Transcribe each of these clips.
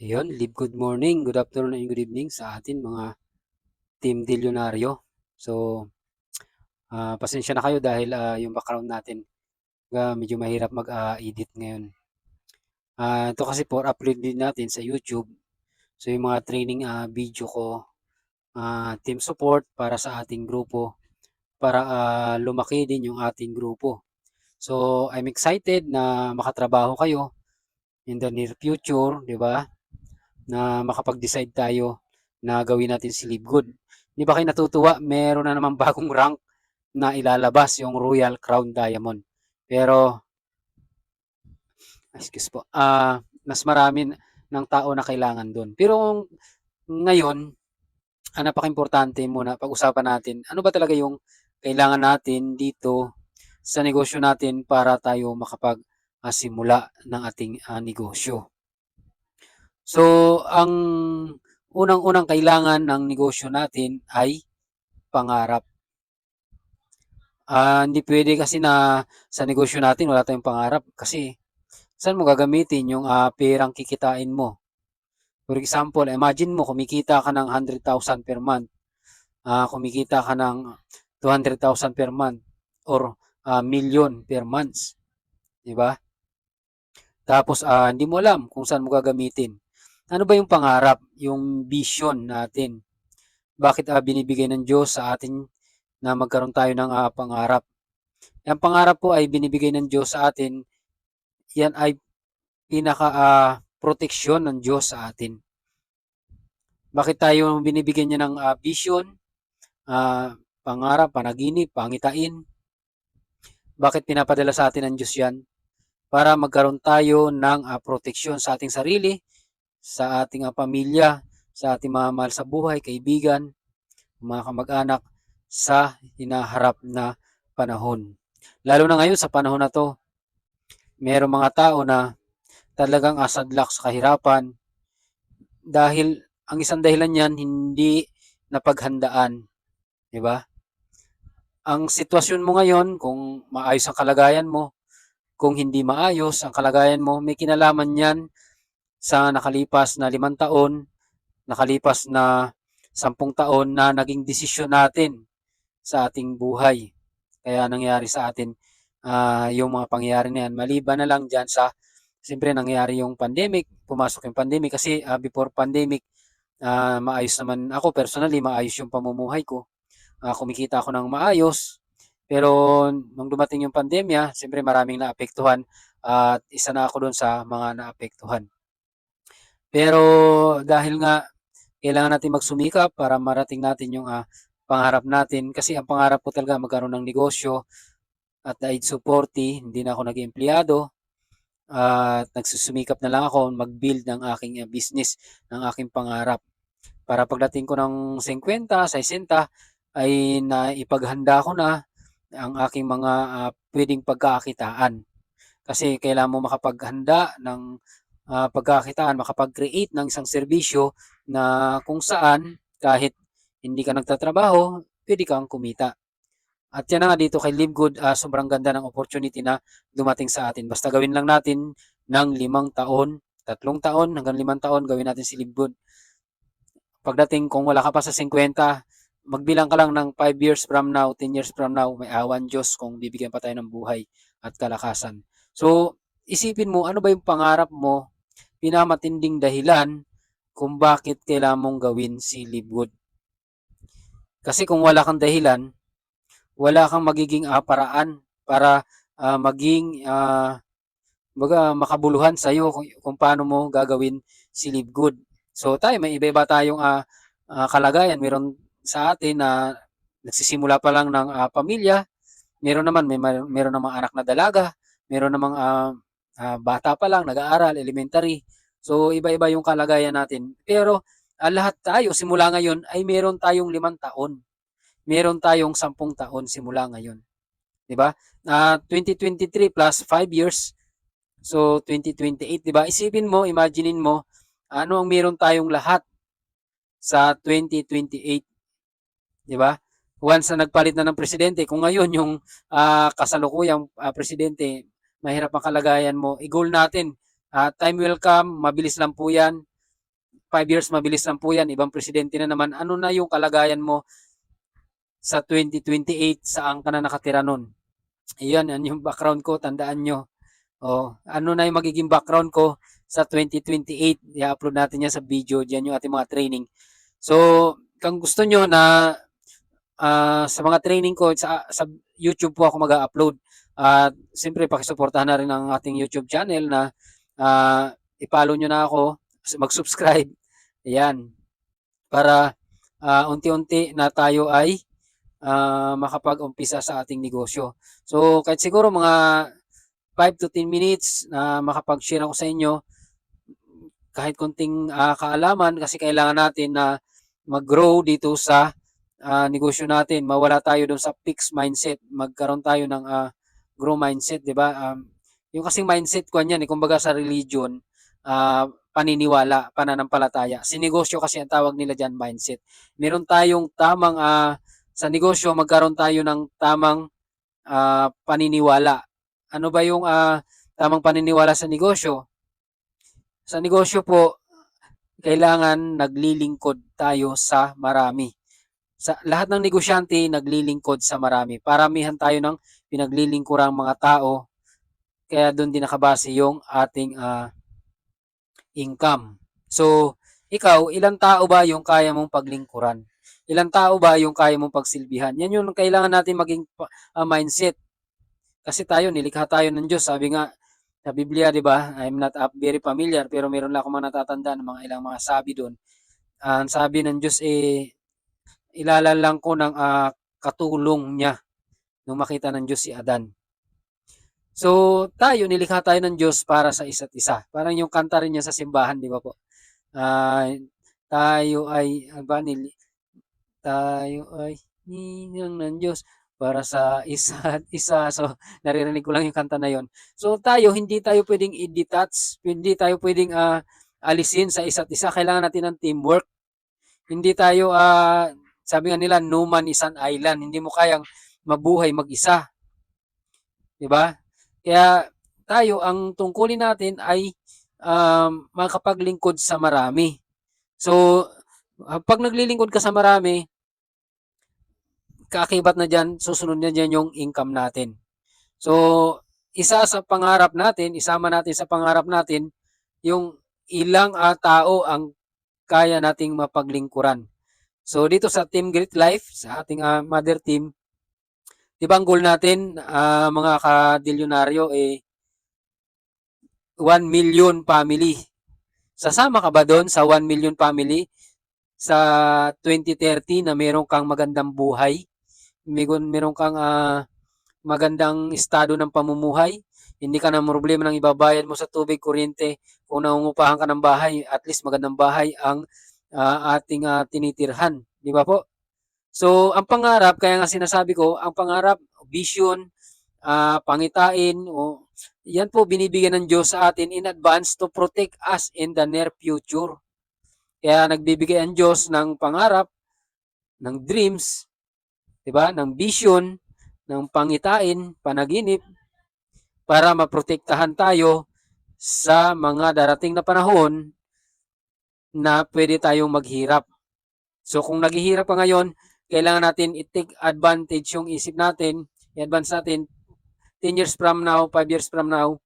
Ayun, live good morning, good afternoon, and good evening sa atin mga Team Dilyonaryo. So, ah, pasensya na kayo dahil ah, yung background natin ah, medyo mahirap mag-edit ngayon. Ah, ito kasi for upload din natin sa YouTube. So, yung mga training ah, video ko, ah, team support para sa ating grupo para ah, lumaki din yung ating grupo. So, I'm excited na makatrabaho kayo in the near future, di ba? Na makapag-decide tayo na gawin natin si Live Good. Di ba kayo natutuwa? Meron na naman bagong rank na ilalabas yung Royal Crown Diamond. Pero, excuse po, ah mas marami ng tao na kailangan doon. Pero ngayon, ang napaka-importante muna, pag-usapan natin, ano ba talaga yung kailangan natin dito sa negosyo natin para tayo makapag-simula ng ating ah, negosyo. So, ang unang-unang kailangan ng negosyo natin ay pangarap. Ah, hindi pwede kasi na sa negosyo natin wala tayong pangarap kasi saan mo gagamitin yung ah, perang kikitain mo? For example, imagine mo kumikita ka ng 100,000 per month. Ah, kumikita ka ng 200,000 per month or ah, million per month. 'Di ba? Tapos ah, hindi mo alam kung saan mo gagamitin. Ano ba yung pangarap, yung vision natin? Bakit ah, binibigay ng Diyos sa atin na magkaroon tayo ng ah, pangarap? Ang pangarap po ay binibigay ng Diyos sa atin. Yan ay pinaka proteksyon ng Diyos sa atin. Bakit tayo binibigyan niya ng ah, vision, ah, pangarap, panaginip, pangitain? Bakit pinapadala sa atin ng Diyos yan? Para magkaroon tayo ng ah, proteksyon sa ating sarili, sa ating ah, pamilya, sa ating mga mahal sa buhay, kaibigan, mga kamag-anak sa hinaharap na panahon. Lalo na ngayon sa panahon na to, mayroong mga tao na talagang asadlak sa kahirapan dahil ang isang dahilan niyan hindi napaghandaan, 'di ba? Ang sitwasyon mo ngayon, kung maayos ang kalagayan mo, kung hindi maayos ang kalagayan mo, may kinalaman yan sa nakalipas na limang taon, nakalipas na sampung taon na naging desisyon natin sa ating buhay. Kaya nangyari sa atin ah, yung mga pangyayari na yan. Maliban na lang dyan sa, siyempre nangyari yung pandemic, pumasok yung pandemic kasi ah, before pandemic, ah, maayos naman ako personally, maayos yung pamumuhay ko. Ah, kumikita ako ng maayos. Pero nung dumating yung pandemya, siyempre maraming naapektuhan at isa na ako doon sa mga naapektuhan. Pero dahil nga kailangan natin magsumikap para marating natin yung ah, pangarap natin kasi ang pangarap ko talaga magkaroon ng negosyo at the age of 40, hindi na ako naging empleyado at nagsusumikap na lang ako mag-build ng aking ah, business, ng aking pangarap. Para pagdating ko ng 50, 60 ay naipaghanda ko na ang aking mga ah, pwedeng pagkakakitaan. Kasi kailangan mo makapaghanda ng ah, pagkakakitaan, makapag-create ng isang serbisyo na kung saan kahit hindi ka nagtatrabaho, pwede kang kumita. At yan na nga dito kay Live Good, ah, sobrang ganda ng opportunity na dumating sa atin. Basta gawin lang natin ng limang taon, tatlong taon hanggang limang taon, gawin natin si Live. Pagdating kung wala ka pa sa 50, magbilang ka lang ng 5 years from now, 10 years from now, may awan Diyos kung bibigyan pa tayo ng buhay at kalakasan. So, isipin mo, ano ba yung pangarap mo, pinamatinding dahilan kung bakit kailangan mong gawin si Live Good. Kasi kung wala kang dahilan, wala kang magiging ah, paraan para ah, maging baga, makabuluhan sa iyo kung, kung paano mo gagawin si Live Good. So tayo, may iba-iba tayong ah, ah, kalagayan. Meron sa atin na nagsisimula pa lang ng ah, pamilya. Meron naman, may mer- meron namang anak na dalaga. Meron namang ah, ah, bata pa lang, nag-aaral, elementary. So iba-iba yung kalagayan natin. Pero ah, lahat tayo simula ngayon ay meron tayong limang taon meron tayong sampung taon simula ngayon. 'Di ba? Uh, 2023 plus 5 years. So 2028, 'di ba? Isipin mo, imaginein mo ano ang meron tayong lahat sa 2028. 'Di ba? Once na nagpalit na ng presidente, kung ngayon yung uh, kasalukuyang uh, presidente, mahirap ang kalagayan mo, i-goal natin. Uh, time will come, mabilis lang po 'yan. 5 years mabilis lang po yan, ibang presidente na naman. Ano na yung kalagayan mo sa 2028 saan ka na nakatira nun? Ayan, yan yung background ko, tandaan nyo. Oh, ano na yung magiging background ko sa 2028? I-upload natin yan sa video, diyan yung ating mga training. So, kung gusto nyo na ah, sa mga training ko sa, sa YouTube po ako mag-upload. At siyempre pakisuportahan na rin ang ating YouTube channel na ah, i-follow nyo na ako, mag-subscribe. Ayan. Para ah, unti-unti na tayo ay ah, makapag-umpisa sa ating negosyo. So, kahit siguro mga 5 to 10 minutes na makapag-share ako sa inyo kahit konting ah, kaalaman kasi kailangan natin na mag-grow dito sa ah, negosyo natin. Mawala tayo doon sa fixed mindset. Magkaroon tayo ng ah, grow mindset, 'di ba? Um, yung kasing mindset ko niyan, eh, kumbaga sa religion, ah, paniniwala, pananampalataya. Si negosyo kasi ang tawag nila diyan mindset. Meron tayong tamang ah, sa negosyo magkaroon tayo ng tamang ah, paniniwala. Ano ba yung ah, tamang paniniwala sa negosyo? Sa negosyo po, kailangan naglilingkod tayo sa marami. Sa lahat ng negosyante naglilingkod sa marami. Paramihan tayo ng pinaglilingkurang mga tao. Kaya doon din nakabase yung ating ah, income. So, ikaw, ilang tao ba yung kaya mong paglingkuran? Ilang tao ba yung kaya mong pagsilbihan? Yan yung kailangan natin maging ah, mindset. Kasi tayo, nilikha tayo ng Diyos. Sabi nga, sa Biblia, di ba? I'm not up very familiar, pero meron lang ako mga natatanda ng mga ilang mga sabi doon. Ang sabi ng Diyos, eh, ilalalang ko ng ah, katulong niya nung makita ng Diyos si Adan. So, tayo, nilikha tayo ng Diyos para sa isa't isa. Parang yung kanta rin niya sa simbahan, di ba po? Ah, tayo ay, ano ba, nili, tayo ay ninang ng Diyos para sa isa't isa. So, naririnig ko lang yung kanta na yon. So, tayo, hindi tayo pwedeng i-detach, hindi tayo pwedeng ah, alisin sa isa't isa. Kailangan natin ng teamwork. Hindi tayo, ah, sabi nga nila, no man is an island. Hindi mo kayang mabuhay mag-isa. 'Di ba? Kaya tayo ang tungkulin natin ay um, makapaglingkod sa marami. So, ah, pag naglilingkod ka sa marami, kaakibat na dyan, susunod na dyan yung income natin. So, isa sa pangarap natin, isama natin sa pangarap natin, yung ilang ah, tao ang kaya nating mapaglingkuran. So, dito sa Team Great Life, sa ating ah, mother team, di ba ang goal natin, ah, mga kadilyonaryo, eh, 1 million family. Sasama ka ba doon sa 1 million family sa 2030 na meron kang magandang buhay? Meron, kang ah, magandang estado ng pamumuhay? Hindi ka na problema ng ibabayad mo sa tubig, kuryente, kung nangungupahan ka ng bahay, at least magandang bahay ang ah, ating ah, tinitirhan. Di ba po? So, ang pangarap, kaya nga sinasabi ko, ang pangarap, vision, ah, pangitain, o yan po binibigyan ng Diyos sa atin in advance to protect us in the near future. Kaya nagbibigay ang Diyos ng pangarap, ng dreams, 'di ba? Ng vision, ng pangitain, panaginip para maprotektahan tayo sa mga darating na panahon na pwede tayong maghirap. So kung naghihirap ka ngayon, kailangan natin i-take advantage yung isip natin, i-advance natin 10 years from now, 5 years from now,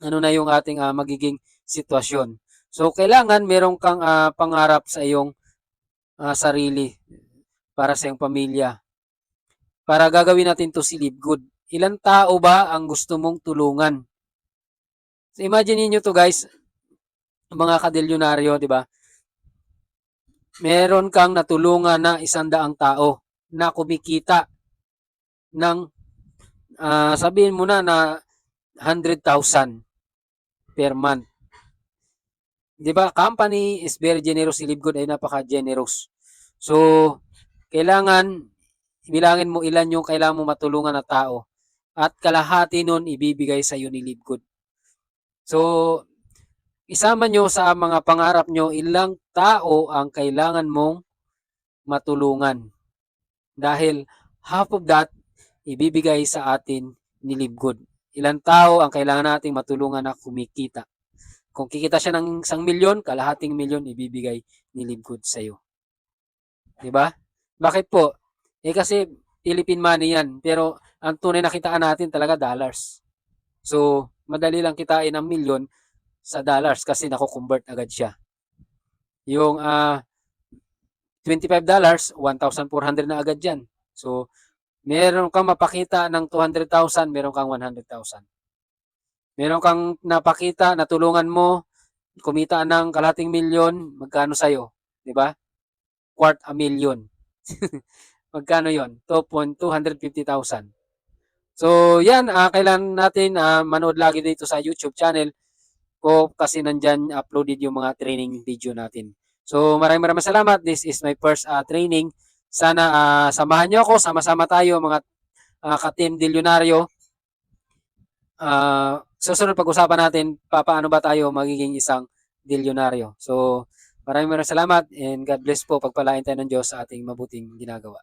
ano na yung ating ah, magiging sitwasyon. So, kailangan meron kang ah, pangarap sa iyong ah, sarili para sa iyong pamilya. Para gagawin natin to si Live Good. Ilang tao ba ang gusto mong tulungan? So, imagine niyo to guys, mga kadilyonaryo, di ba? Meron kang natulungan na isang daang tao na kumikita ng ah, sabihin mo na na 100,000 per month. 'Di ba? Company is very generous, si Livegood ay napaka-generous. So, kailangan bilangin mo ilan yung kailangan mo matulungan na tao at kalahati nun ibibigay sa iyo ni Livegood. So, isama nyo sa mga pangarap nyo ilang tao ang kailangan mong matulungan. Dahil half of that ibibigay sa atin ni Livegood. Ilang tao ang kailangan nating matulungan na kumikita. Kung kikita siya ng isang milyon, kalahating milyon ibibigay ni Livgood sa iyo. 'Di ba? Bakit po? Eh kasi Philippine money 'yan, pero ang tunay na kitaan natin talaga dollars. So, madali lang kitain ang milyon sa dollars kasi nako-convert agad siya. Yung ah $25, 1,400 na agad 'yan. So, meron kang mapakita ng 200,000, meron kang 100,000. Meron kang napakita, natulungan mo, kumita ng kalahating milyon, magkano sa'yo? 'Di ba? Quart a million. magkano yon? 2,250,000. So, yan, ah, kailan natin ah, manood lagi dito sa YouTube channel ko kasi nandyan uploaded yung mga training video natin. So, maraming maraming salamat. This is my first ah, training. Sana ah, samahan nyo ako, sama-sama tayo mga uh, ka-team Dilyonaryo. Ah, susunod pag-usapan natin pa paano ba tayo magiging isang Dilyonaryo. So, maraming maraming salamat and God bless po pagpalain tayo ng Diyos sa ating mabuting ginagawa.